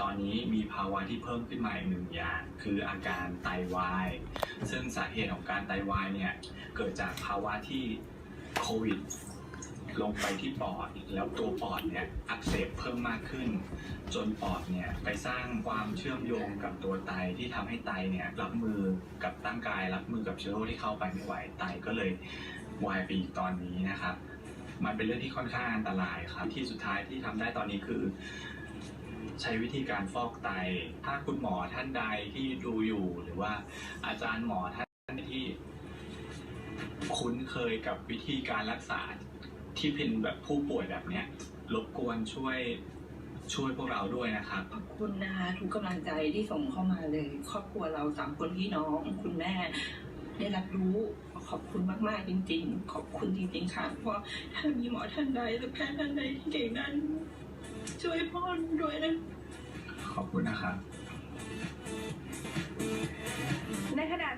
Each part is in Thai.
ตอนนี้มีภาวะที่เพิ่มขึ้นมาอีกหนึ่งอย่าง คืออาการไตวาย ซึ่งสาเหตุของการไตวายเนี่ย เกิดจากภาวะที่โควิดลงไปที่ปอด แล้วตัวปอดเนี่ยอักเสบเพิ่มมากขึ้น จนปอดเนี่ยไปสร้างความเชื่อมโยงกับตัวไตที่ทำให้ไตเนี่ยรับมือกับร่างกายรับมือกับเชื้อโรคที่เข้าไปไม่ไหวไตก็เลยวายไปอีกตอนนี้นะครับ มันเป็นเรื่องที่ค่อนข้างอันตรายครับที่สุดท้ายที่ทำได้ตอนนี้คือ ใช้วิธีการฟอกไต ถ้าคุณหมอท่านใดที่ดูอยู่หรือว่าอาจารย์หมอท่านใดที่ คุ้นเคยกับวิธีการรักษาที่เป็นแบบผู้ป่วยแบบเนี้ยรบกวนช่วยช่วยพวกเราด้วยนะครับขอบคุณนะคะทุกกำลังใจที่ส่งเข้ามาเลย ครอบครัวเราสามคนพี่น้องคุณแม่ ได้รับรู้ขอบคุณมากๆจริง ๆ ขอบคุณจริงๆค่ะเพราะถ้ามีหมอท่านใดหรือแพทย์ท่านใดที่เก่งนั้น ช่วยพ่อด้วยนะ ขอบคุณนะครับ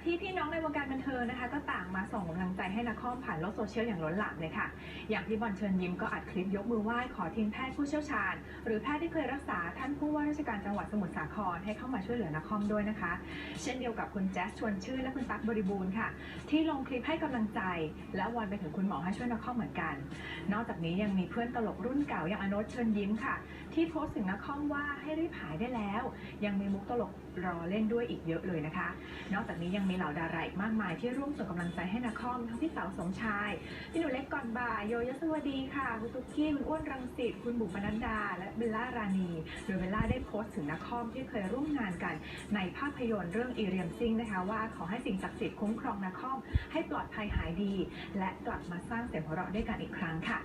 ที่พี่น้องในวงการบันเทิงนะคะ ก็ต่างมาส่งกำลังใจให้นักคอมผ่านโลกโซเชียลอย่างล้นหลามเลยค่ะ อย่างพี่บอลเชิญยิ้มก็อัดคลิปยกมือไหว้ขอทีมแพทย์ผู้เชี่ยวชาญ หรือแพทย์ที่เคยรักษาท่านผู้ว่าราชการจังหวัดสมุทรสาครให้เข้ามาช่วยเหลือนักคอมด้วยนะคะ เช่นเดียวกับคุณแจ๊สชวนชื่นและคุณตั๊กบริบูรณ์ค่ะ ที่ลงคลิปให้กำลังใจ และวอนไปถึงคุณหมอให้ช่วยนักคอมเหมือนกัน นอกจากนี้ยังมีเพื่อนตลกรุ่นเก่าอย่างอโนตเชิญยิ้มค่ะ ที่โพสต์ถึงนักคอมว่าให้รีบหายได้แล้ว ยังมีมุกตลก รอเล่นด้วยอีกเยอะเลยนะคะ นอกจากนี้ยังมีเหล่าดาราอีกมากมายที่ร่วมส่งกำลังใจให้นักคอมทั้งพี่เต๋าสมชายพี่หนูเล็กก่อนบ่ายโยยศวดีค่ะคุณตุ๊กกี้คุณอ้วนรังสิตคุณบุ๋มปนัดดา และเบลล่ารานีโดยเบลล่าได้โพสต์ถึงนักคอมที่เคยร่วมงานกันในภาพยนตร์เรื่องอีเรียมซิงนะคะว่าขอให้สิ่งศักดิ์สิทธิ์คุ้มครองนักคอมให้ปลอดภัยหายดี และกลับมาสร้างเสียงหัวเราะด้วยกันอีกครั้งค่ะ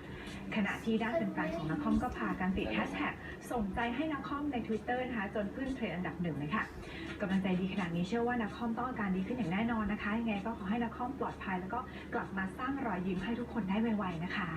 ขณะที่ด้านแฟนๆของนักคอมก็พากันติดแฮชแท็กส่งใจให้นักคอมใน Twitter นะคะจนขึ้นเทรนด์อันดับหนึ่งเลยค่ะกำลังใจดีขนาดนี้เชื่อว่านักคอมต้องอาการดีขึ้นอย่างแน่นอนนะคะยังไงก็ขอให้นักคอมปลอดภัย แล้วก็กลับมาสร้างรอยยิ้มให้ทุกคนได้ไวๆนะคะ